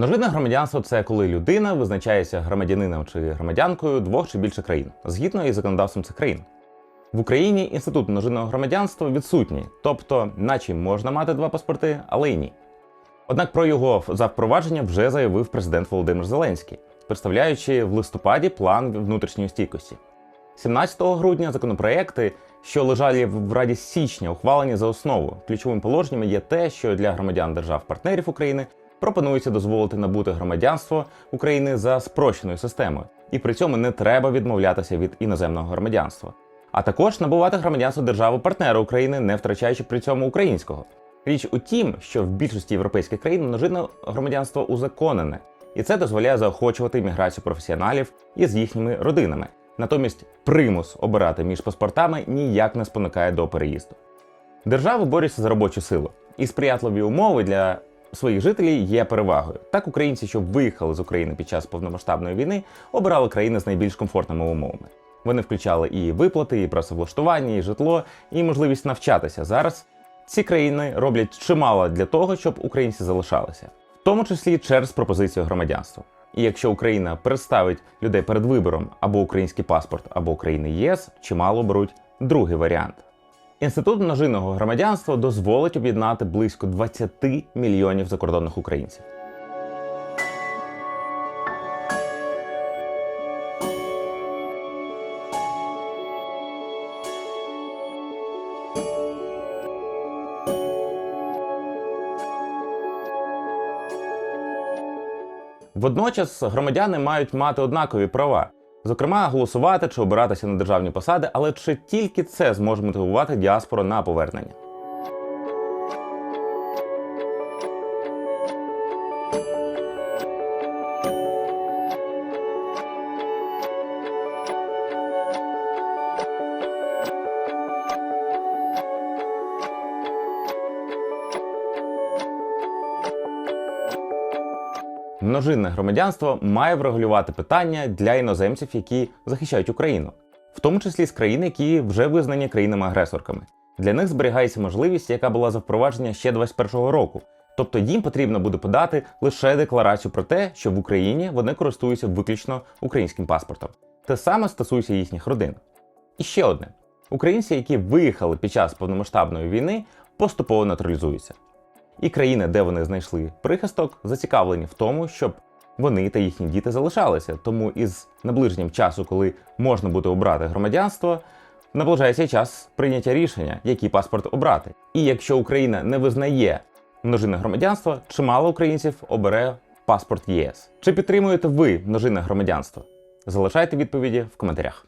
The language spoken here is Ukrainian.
Множинне громадянство це коли людина визначається громадянином чи громадянкою двох чи більше країн, згідно із законодавством цих країн. В Україні інститут множинного громадянства відсутній, тобто, наче можна мати два паспорти, але й ні. Однак про його запровадження вже заявив президент Володимир Зеленський, представляючи в листопаді план внутрішньої стійкості. 17 грудня законопроекти, що лежали в Раді січня, ухвалені за основу. Ключовим положенням є те, що для громадян держав-партнерів України пропонується дозволити набути громадянство України за спрощеною системою, і при цьому не треба відмовлятися від іноземного громадянства, а також набувати громадянство держави-партнера України, не втрачаючи при цьому українського. Річ у тім, що в більшості європейських країн множинне громадянство узаконене, і це дозволяє заохочувати міграцію професіоналів із їхніми родинами. Натомість примус обирати між паспортами ніяк не спонукає до переїзду. Держави борються за робочу силу, і сприятливі умови для своїх жителів є перевагою. Так, українці, що виїхали з України під час повномасштабної війни, обирали країни з найбільш комфортними умовами. Вони включали і виплати, і працевлаштування, і житло, і можливість навчатися. Зараз ці країни роблять чимало для того, щоб українці залишалися, в тому числі через пропозицію громадянства. І якщо Україна представить людей перед вибором або український паспорт, або країни ЄС, чимало беруть другий варіант. Інститут множинного громадянства дозволить об'єднати близько 20 мільйонів закордонних українців. Водночас громадяни мають мати однакові права, зокрема, голосувати чи обиратися на державні посади, але чи тільки це зможе мотивувати діаспору на повернення? Множинне громадянство має врегулювати питання для іноземців, які захищають Україну, в тому числі з країн, які вже визнані країнами-агресорками. Для них зберігається можливість, яка була запроваджена ще 21-го року. Тобто їм потрібно буде подати лише декларацію про те, що в Україні вони користуються виключно українським паспортом. Те саме стосується їхніх родин. І ще одне: українці, які виїхали під час повномасштабної війни, поступово натуралізуються. І країни, де вони знайшли прихисток, зацікавлені в тому, щоб вони та їхні діти залишалися. Тому із наближенням часу, коли можна буде обрати громадянство, наближається час прийняття рішення, який паспорт обрати. І якщо Україна не визнає множинне громадянство, чимало українців обере паспорт ЄС. Чи підтримуєте ви множинне громадянство? Залишайте відповіді в коментарях.